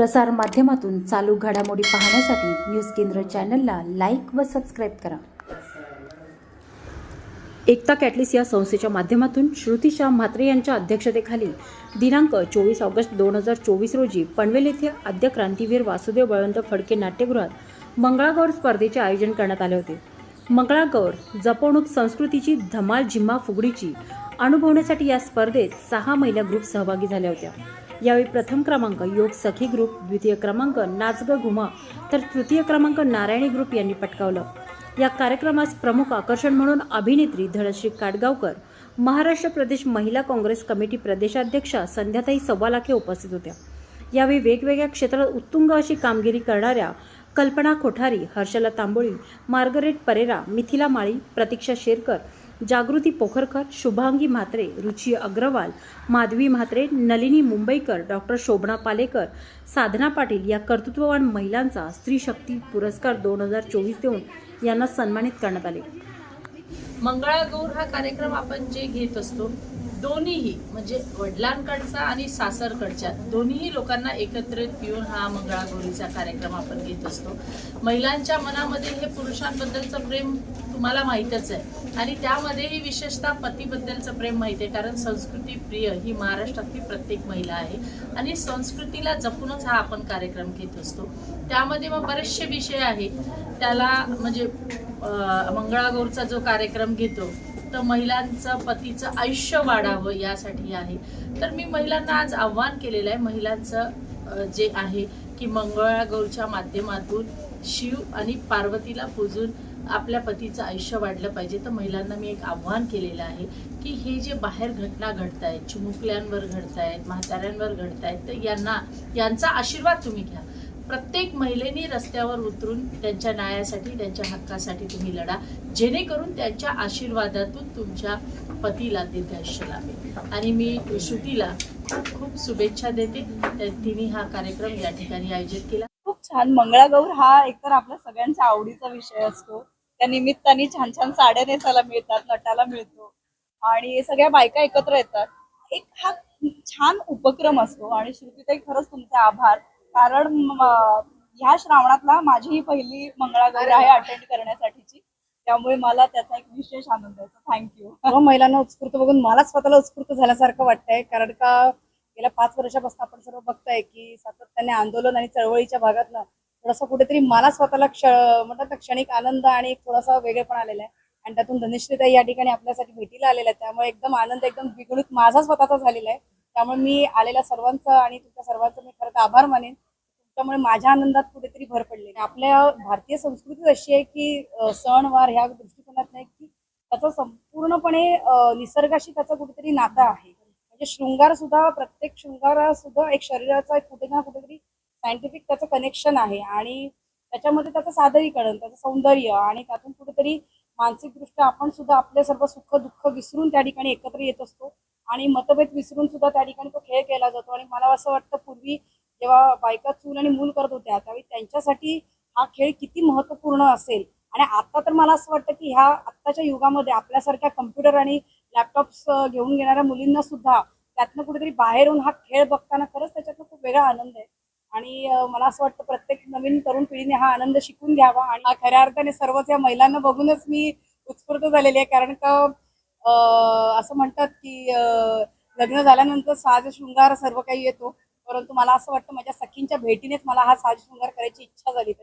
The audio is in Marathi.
प्रसार माध्यमातून चालू घडामोडी पाहण्यासाठी न्यूज केंद्र चॅनलला लाईक व सबस्क्राईब करा. एकता कॅटलिस या संस्थेच्या माध्यमातून श्रुती शाह म्हात्रे यांच्या अध्यक्षतेखाली दिनांक चोवीस ऑगस्ट दोन हजार चोवीस रोजी पनवेल येथे आद्य क्रांतीवीर वासुदेव बळवंत फडके नाट्यगृहात मंगळागौर स्पर्धेचे आयोजन करण्यात आले होते. मंगळागौर जपवणूक संस्कृतीची धमाल झिम्मा फुगडीची अनुभवण्यासाठी या स्पर्धेत सहा महिला ग्रुप सहभागी झाल्या होत्या. यावेळी प्रथम क्रमांक योग सखी ग्रुप द्वितीय क्रमांक नाचग घुमा तर तृतीय क्रमांक नारायणी ग्रुप यांनी पटकावलं. या कार्यक्रमास प्रमुख आकर्षण म्हणून अभिनेत्री धनश्री काटगावकर महाराष्ट्र प्रदेश महिला काँग्रेस कमिटी प्रदेशाध्यक्षा संध्याताई सव्वालाखे उपस्थित होत्या. यावेळी वेगवेगळ्या क्षेत्रात उत्तुंग अशी कामगिरी करणाऱ्या कल्पना कोठारी हर्षला तांबोळी मार्गरेट परेरा मिथिला माळी प्रतीक्षा शेरकर जागृती पोखरकर शुभांगी म्हात्रे रुची अग्रवाल माधवी म्हात्रे नलिनी मुंबईकर डॉक्टर शोभना पालेकर साधना पाटील या कर्तृत्ववान महिलांचा स्त्री शक्ती पुरस्कार दोन हजार चोवीस देऊन यांना सन्मानित करण्यात आले. मंगळागौर हा कार्यक्रम आपण जे घेत असतो दोन्हीही म्हणजे वडिलांकडचा आणि सासरकडच्या दोन्हीही लोकांना एकत्रित येऊन हा मंगळागौरीचा कार्यक्रम आपण घेत असतो. महिलांच्या मनामध्ये हे पुरुषांबद्दलचं प्रेम तुम्हाला माहीतच आहे. आणि त्यामध्येही विशेषतः पतीबद्दलचं प्रेम माहिती आहे कारण संस्कृती प्रिय ही महाराष्ट्रातली प्रत्येक महिला आहे. आणि संस्कृतीला जपूनच हा आपण कार्यक्रम घेत असतो. त्यामध्ये मग बरेचसे विषय आहे त्याला म्हणजे मंगळागौरचा जो कार्यक्रम घेतो तर महिलांचं पतीचं आयुष्य वाढावं यासाठी आहे. तर मी महिलांना आज आव्हान केलेलं आहे. महिलांचं जे आहे की मंगळागौरच्या माध्यमातून शिव आणि पार्वतीला पूजून आपल्या पतीचं आयुष्य वाढलं पाहिजे. तर महिलांना मी एक आव्हान केलेलं आहे की हे जे बाहेर घटना घडत आहेत चिमुकल्यांवर घडत आहेत म्हाताऱ्यांवर घडत आहेत तर यांना यांचा आशीर्वाद तुम्ही घ्या. प्रत्येक महिलेनी रस्त्यावर उतरून त्यांच्या न्यायासाठी त्यांच्या हक्कासाठी तुम्ही लढा. जेणेकरून त्यांच्या आशीर्वादातून तुमच्या पतीला दीर्घायुष्य लाभेल. आणि मी श्रुतीला खूप खूप शुभेच्छा देते. तिने हा कार्यक्रम या ठिकाणी आयोजित केला. खूप छान. मंगळागौर हा एकतर आपल्या सगळ्यांच्या आवडीचा विषय असतो. त्या निमित्ताने छान छान साड्या नेसायला मिळतात नटाला मिळतो. आणि सगळ्या बायका एकत्र येतात. एक हा छान उपक्रम असतो. आणि श्रुतीताई खरंच तुमचे आभार. कारण ह्या श्रावणातला माझी ही पहिली मंगळागौर आहे अटेंड करण्यासाठीची. त्यामुळे मला त्याचा एक विशेष आनंद आहे. थँक्यू हो, महिलांना उत्स्फूर्त बघून मला स्वतःला उत्स्फूर्त झाल्यासारखं वाटतंय. कारण का गेल्या पाच वर्षापासून आपण सर्व बघताय की सातत्याने आंदोलन आणि चळवळीच्या भागातनं थोडासा कुठेतरी मला स्वतःला क्ष म्हणतात ना क्षणिक आनंद आणि एक थोडासा वेगळेपण आलेला आहे. आणि त्यातून धनुश्रीताई या ठिकाणी आपल्यासाठी भेटीला आलेल्या आहेत. त्यामुळे एकदम आनंद एकदम द्विगुणित माझा स्वतःचा झालेला आहे. त्यामुळे मी आलेल्या सर्वांचं आणि तुमच्या सर्वांचं मी खरं आभार मानेन. त्यामुळे माझ्या आनंदात कुठेतरी भर पडली आपल्या भारतीय संस्कृतीच अशी आहे की सणवार ह्या दृष्टिकोनात नाही की त्याचा संपूर्णपणे निसर्गाशी त्याचा कुठेतरी नाता आहे. म्हणजे शृंगार सुद्धा प्रत्येक शृंगार सुद्धा एक शरीराचा एक कुठे ना कुठेतरी सायंटिफिक त्याचं कनेक्शन आहे. आणि त्याच्यामध्ये त्याचं सादरीकरण त्याचं सौंदर्य आणि त्यातून कुठेतरी मानसिकदृष्ट्या आपण सुद्धा आपले सर्व सुख दुःख विसरून त्या ठिकाणी एकत्र येत असतो. आणि मतभेद विसरून सुद्धा त्या ठिकाणी तो खेळ केला जातो. आणि मला असं वाटतं पूर्वी जेव्हा बायका चूल आणि मूल करत होत्या त्यावेळी त्यांच्यासाठी हा खेळ किती महत्त्वपूर्ण असेल? आणि आता तर मला असं वाटतं की ह्या आत्ताच्या युगामध्ये आपल्यासारख्या कम्प्युटर आणि लॅपटॉप्स घेऊन घेणाऱ्या मुलींना सुद्धा त्यातनं कुठेतरी बाहेर येऊन हा खेळ बघताना खरंच त्याच्यातनं खूप वेगळा आनंद आहे. आणि मला असं वाटतं प्रत्येक नवीन तरुण पिढीने हा आनंद शिकून घ्यावा आणि खऱ्या अर्थाने सर्वच या महिलांना बघूनच मी उत्स्फूर्त झालेली आहे. कारण का असं म्हणतात की लग्न झाल्यानंतर साज शृंगार सर्व काही येतो. परंतु मला असं वाटतं माझ्या सखींच्या भेटीनेच मला हा साज शृंगार करायची इच्छा झाली.